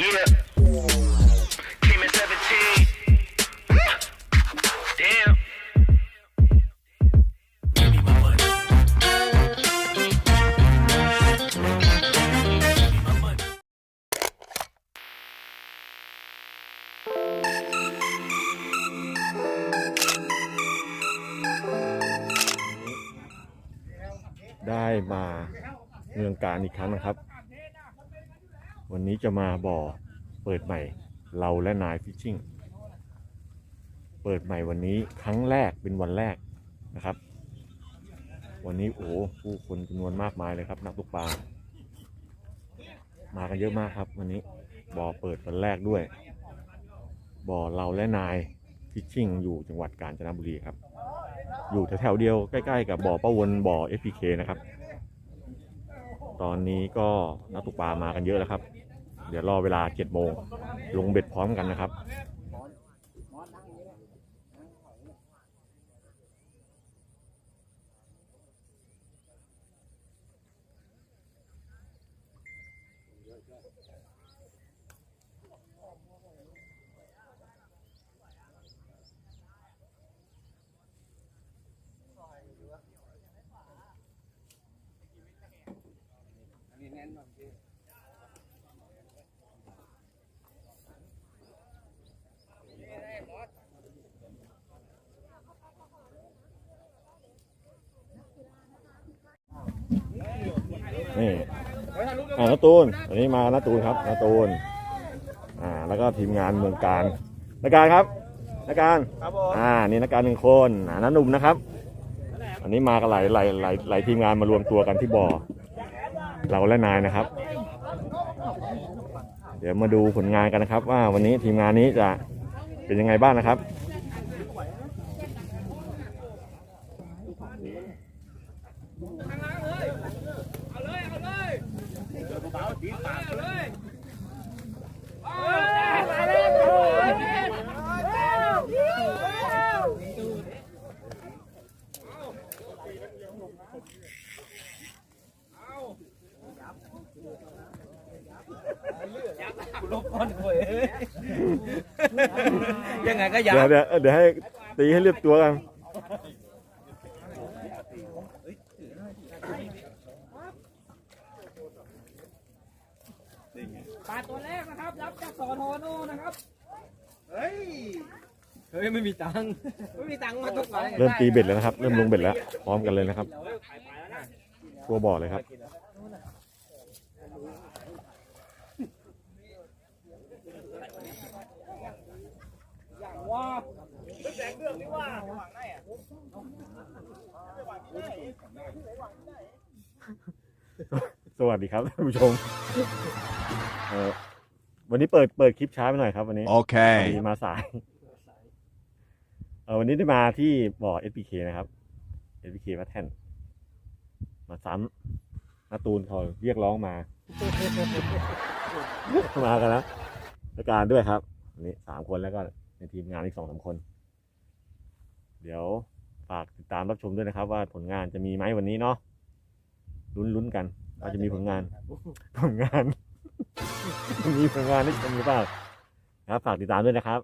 Yeah. Came at 17. Damn. ได้มาเมืองการอีกครั้งนะครับ วันนี้จะมาบ่อเปิดใหม่ เราและนายฟิชชิ่งเปิดใหม่วันนี้ครั้งแรกเป็นวันแรกนะครับ วันนี้โอ้ผู้คนจำนวนมากมายเลยครับ นักตกปลามากันเยอะมากครับ วันนี้บ่อเปิดวันแรกด้วย บ่อเราและนายฟิชชิ่งอยู่จังหวัดกาญจนบุรีครับ อยู่แถวๆเดียวใกล้ ๆ กับบ่อป้าวนบ่อ FPK นะครับ ตอนนี้ก็นักตกปลามากันเยอะแล้วครับ เดี๋ยวรอเวลา7โมงลงเบ็ดพร้อมกันนะครับ นี่ อ่านาตูนวันนี้มานาตูนครับนาตูนอ่าแล้วก็ทีมงานเมืองการนักการครับนักการครับผมอ่านี่นักการหนึ่งคนอ่าน้าหนุ่มนะครับ อันนี้มากันหลายหลายหลายหลายทีมงานมารวมตัวกันที่บ่อเราและนายนะครับ เดี๋ยวมาดูผลงานกันนะครับ ว่าวันนี้ทีมงานนี้จะเป็นยังไงบ้างนะครับ ลบก้อนหวยยังไง ก็อยากเดี๋ยวเดี๋ยวเดี๋ยวให้ตีให้เรียบตัวกันปลาตัวแรกนะครับ รับจากสอนอโนนะครับ เฮ้ย เฮ้ยไม่มีตังค์ ไม่มีตังค์มาทุกวันเริ่มตีเบ็ดแล้วนะครับ เริ่มลงเบ็ดแล้ว พร้อมกันเลยนะครับ ตัวบ่อเลยครับ ว้าสวัสดีครับท่านผู้ชมเออวันนี้เปิดเปิดคลิปช้าไปหน่อยครับวันนี้ Okay. พอดีมาสาย เออวันนี้ได้มาที่บ่อ SPK นะครับ SPK วัดแท่น มาซ้ำนาตูนเขาเรียกร้องมา มากันแล้วและการด้วยครับ วันนี้สามคนแล้วก็ ในทีมงานอีกสองสามคน เดี๋ยวฝากติดตามรับชมด้วยนะครับ ว่าผลงานจะมีไหมวันนี้เนาะลุ้นลุ้นๆกันว่าจะมีผลงาน ผลงาน มีผลงานนี่จะมีเปล่าครับฝากติดตามด้วยนะครับ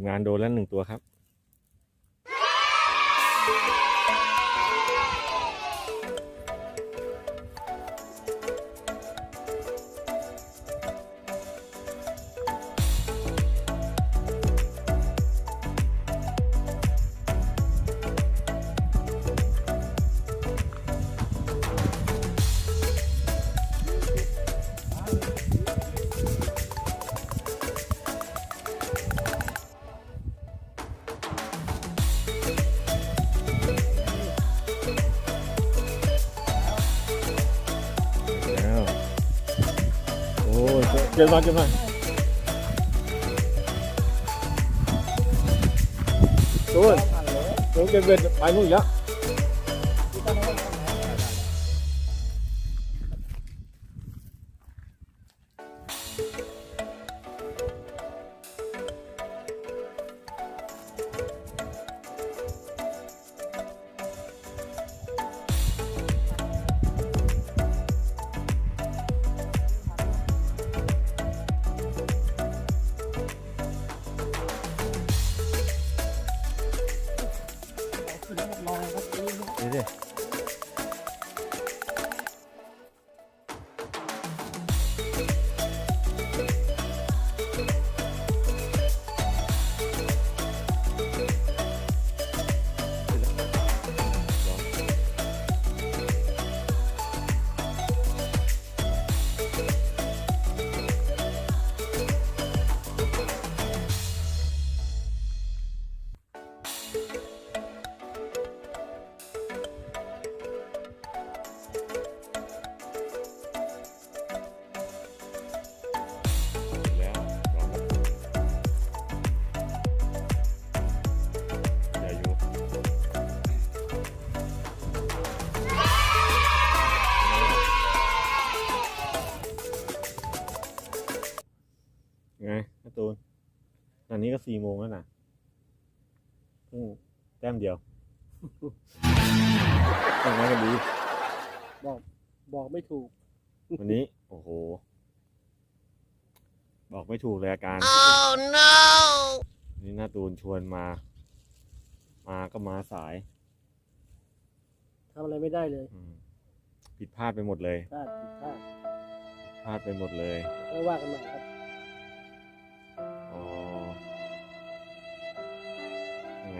มงานโดนแล้วหนึ่งตัวครับ ก็บมาเก็บมาตูนตูนเก็บเบ็ดไปนู่นอีกแล้ว นนี้ก็สี่โมงแล้วนะเพิ่งแต้มเดียวทำไงกันดีบอกไม่ถูก วันนี้ โอ้โห บอกไม่ถูกเลยอาการ Oh no! นี่หน้าตูนชวนมา มาก็มาสายทำอะไรไม่ได้เลยอืมผิดพลาดไปหมดเลย พลาดผิดพลาดพลาดไปหมดเลย ไม่ว่ากันใหม่ครับ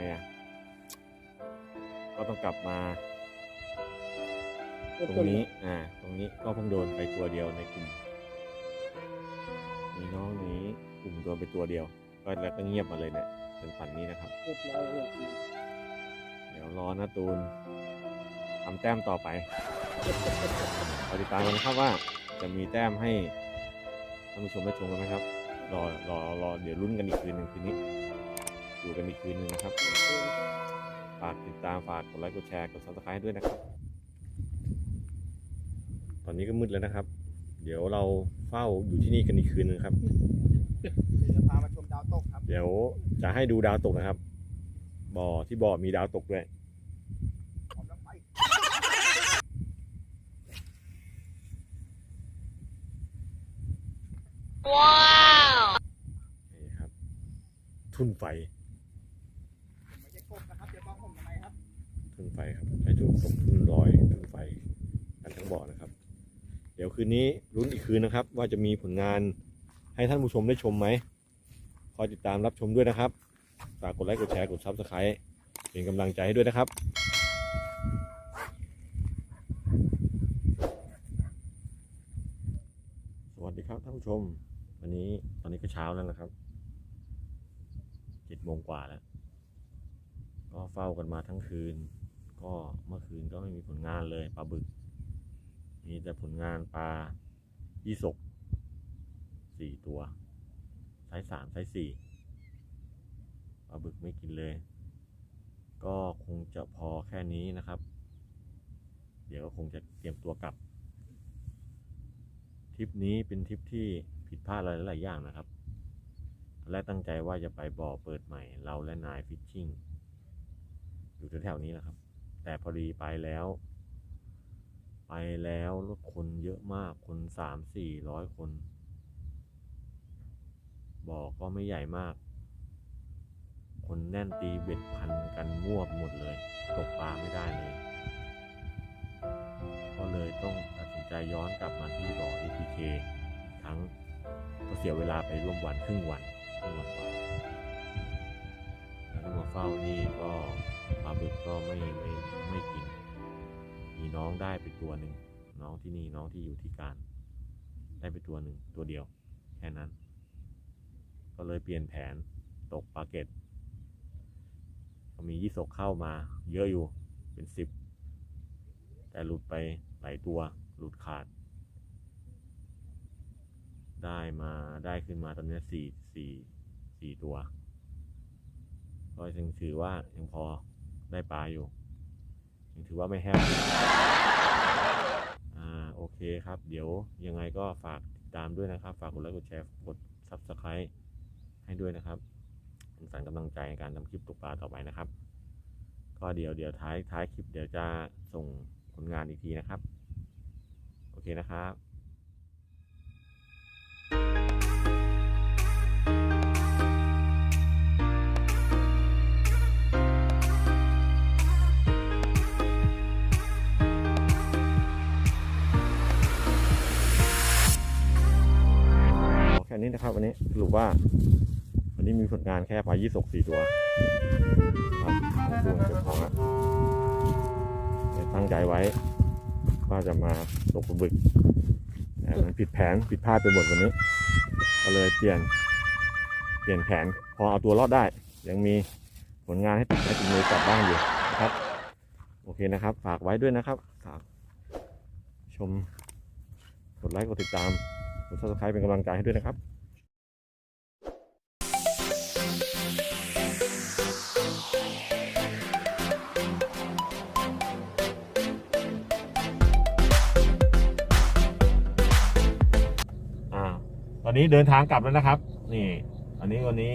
ไงอะก็ต้องกลับมาเริ่มตรต้งนี้อ่า ตรงนี้ก็เพิ่งโดนไปตัวเดียวในกลุ่มมีน้องนี้กลุ่มโดนไปตัวเดียว ก็แล้วก็เงียบมาเลยเนี่ยจนฝันนี้นะครับเรียบร้อยแล้วจริงเดี๋ยวรอหน้าตูนทำแต้มต่อไปรอติดตามกันนะครับว่า จะมีแต้มให้ท่านผู้ชมได้ชมกันไหมครับ รอรอรอเดี๋ยวลุ้นกันอีกคืนหนึ่งคืนนี้ อยู่กันอีกคืนหนึ่งนะครับ ฝากติดตามฝากกดไลค์กดแชร์กดซับสไครต์ด้วยนะครับ ตอนนี้ก็มืดแล้วนะครับ เดี๋ยวเราเฝ้าอยู่ที่นี่กันอีกคืนหนึงครับ จะพามาชมดาวตกครับ เดี๋ยวจะให้ดูดาวตกนะครับ บ่อที่บ่อมีดาวตกด้วย พร้อมแล้วไป Wow! นี่ครับ ทุ่นไฟ ฟครับใช้ทุ่นตกทุ่นลอยทุ่นไฟกันทั้งบ่อนะครับ เดี๋ยวคืนนี้รุ้นอีกคืนนะครับ ว่าจะมีผลงานให้ท่านผู้ชมได้ชมไหมคอยติดตามรับชมด้วยนะครับฝากกดไลค์กดแชร์กดซับสไครต์เป็นกำลังใจให้ด้วยนะครับสวัสดีครับท่านผู้ชม วันนี้ตอนนี้ก็เช้าแล้วนะครับเจ็ดโมงกว่าแล้ว ก็เฝ้ากันมาทั้งคืน ก็เมื่อคืนก็ไม่มีผลงานเลยปลาบึก มีแต่ผลงานปลายี่สกสี่ตัวไซส์สามไซส์สี่ปลาบึกไม่กินเลย ก็คงจะพอแค่นี้นะครับ เดี๋ยวก็คงจะเตรียมตัวกลับทริปนี้เป็นทริปที่ผิดพลาดอะไรหลายอย่างนะครับแรกตั้งใจว่าจะไปบ่อเปิดใหม่ เราและนายฟิชชิ่งอยู่แถวๆนี้แหละครับ แต่พอดีไปแล้ว ไปแล้วรถคนเยอะมากคนสามสี่ร้อยคนบ่อก็ไม่ใหญ่มาก คนแน่นตีเบ็ดพันกันมั่วหมดเลย ตกปลาไม่ได้เลย ก็เลยต้องตัดสินใจย้อนกลับมาที่บ่อ APK อีกครั้งก็เสียเวลาไปร่วมวันครึ่งวันครึ่งวันกว่าแล้วมาเฝ้านี่ก็ ปลาบึกก็ไม่ไม่ไม่กิน มีน้องได้ไปตัวหนึ่งน้องที่นี่น้องที่อยู่ที่การ ได้ไปตัวหนึ่งตัวเดียว แค่นั้น ก็เลยเปลี่ยนแผนตกปลาเก็ตก็มียี่สกเข้ามา เยอะอยู่เป็นสิบแต่หลุดไปหลายตัว หลุดขาด ได้มาได้ขึ้นมาตอนนี้สี่สี่สี่ตัว ก็ยังถือว่ายังพอ ได้ปลาอยู่ยังถือว่าไม่แห้งอ่าโอเคครับ เดี๋ยวยังไงก็ฝากติดตามด้วยนะครับ ฝากกดไลค์กดแชร์กด subscribe ให้ด้วยนะครับเป็นสันกำลังใจในการทำคลิปตกปลาต่อไปนะครับ ก็เดี๋ยวเดี๋ยวท้ายท้ายคลิปเดี๋ยวจะส่งผลงานอีกทีนะครับ โอเคนะครับ แค่นี้นะครับวันนี้สรุปว่า วันนี้มีผลงานแค่ปลายี่สกสี่ตัวครับของตัวเก็บของละตั้งใจไว้ว่าจะมาตกปลาบึกแต่มันผิดแผนผิดพลาดไปหมดวันนี้ ก็เลยเปลี่ยน เปลี่ยนแผน พอเอาตัวรอดได้ ยังมีผลงานให้ติดไม้ติดมือกลับบ้านอยู่นะครับ โอเคนะครับ ฝากไว้ด้วยนะครับฝากชมกดไลค์กดติดตามกด subscribe เป็นกำลังใจให้ด้วยนะครับ อนนี้เดินทางกลับแล้วนะครับ นี่ อันนี้วันนี้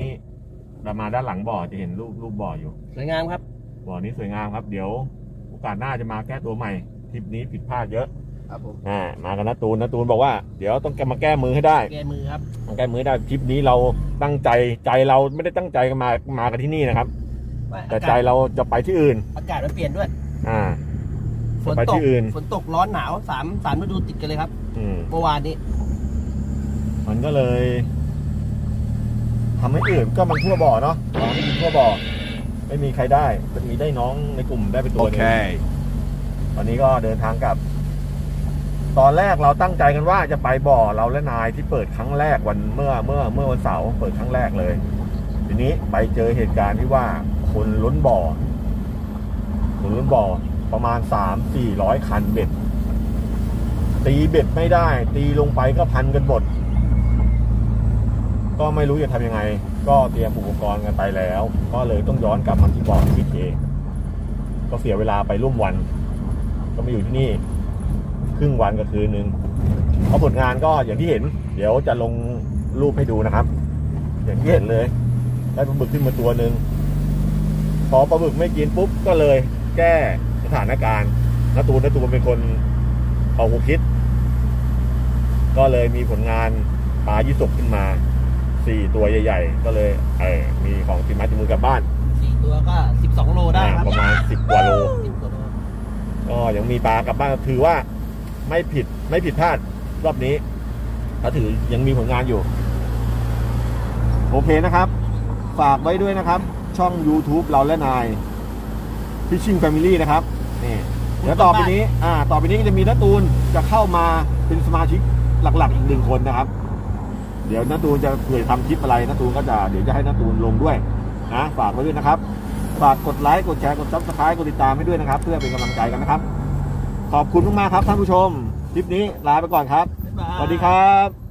เรามาด้านหลังบ่อจะเห็นรูปรูปบ่ออยู่ สวยงามครับ บ่อนี้สวยงามครับ เดี๋ยวโอกาสหน้าจะมาแก้ตัวใหม่ทริปนี้ผิดพลาดเยอะครับผมอ่ามากันนะตูนนะตูนบอกว่าเดี๋ยวต้องแกมาแก้มือให้ได้ แกมือครับมาแก้มือให้ได้ทริปนี้เราตั้งใจใจเราไม่ได้ตั้งใจกันมามากันที่นี่นะครับ แต่ใจเราจะไปที่อื่น อากาศมันเปลี่ยนด้วย อ่าฝนไปตที่กอื่นฝนตกร้อนหนาวสามสามฤดูติดกันเลยครับอืมเมื่อวานนี้ มันก็เลยทำให้อื่นก็มันทั่วบ่อเนาะน้องมีทั่วบ่อ ไม่มีใครได้จะมีได้น้องในกลุ่มได้ไปตัวหนึงตอนนี้ก็เดินทางกลับ ตอนแรกเราตั้งใจกันว่าจะไปบ่อเราและนายที่เปิดครั้งแรกวันเมื่อเมื่อเมื่อวันเสาร์เปิดครั้งแรกเลย ทีนี้ไปเจอเหตุการณ์ที่ว่าคนล้นบ่อคนล้นบ่อประมาณสามสี่ร้อยคันเบ็ด ตีเบ็ดไม่ได้ ตีลงไปก็พันกันหมด ก็ไม่รู้จะทำยังไง ก็เตรียมอุปกรณ์กันไปแล้ว ก็เลยต้องย้อนกลับมาที่บ่อที่เคก็เสียเวลาไปร่วมวัน ก็มาอยู่ที่นี่ ครึ่งวันกับคืนนึงเพราะผลงานก็อย่างที่เห็น เดี๋ยวจะลงรูปให้ดูนะครับ อย่างที่เห็นเลยได้ปลาบึกขึ้นมาตัวหนึ่งพอปลาบึกไม่กินปุ๊บก็เลยแก้สถานการณ์นตูนนตูนเป็นคนออกควคิด ก็เลยมีผลงานปลายี่สกขึ้นมา สี่ตัวใหญ่ๆ ก็เลยเออมีของติดไม้ติดมือกลับบ้านสี่ตัวก็สิบสองโลได้ครับประมาณสิบกว่าโล สิบกว่าโลก็ยังมีปลากลับบ้านถือว่าไม่ผิดไม่ผิดพลาดรอบนี้ถ้าถือยังมีผลงานอยู่ โอเคนะครับ ฝากไว้ด้วยนะครับ ช่อง YouTube เราและนาย Fishing Family นะครับนี่เดี๋ยวต่อไปนี้ อ่า ต่อไปนี้ก็จะมีน้าตูนจะเข้ามาเป็นสมาชิกหลักๆอีกหนึ่งคนนะครับ เดี๋ยวน้าตูนจะเผื่อทำคลิปอะไรน้าตูนก็จะเดี๋ยวจะให้น้าตูนลงด้วยนะฝากไว้ด้วยนะครับฝากกดไลค์กดแชร์กดซับสไครต์กดติดตามให้ด้วยนะครับ เพื่อเป็นกำลังใจกันนะครับ ขอบคุณมากๆครับท่านผู้ชมคลิปนี้ลาไปก่อนครับบ๊ายบายสวัสดีครับ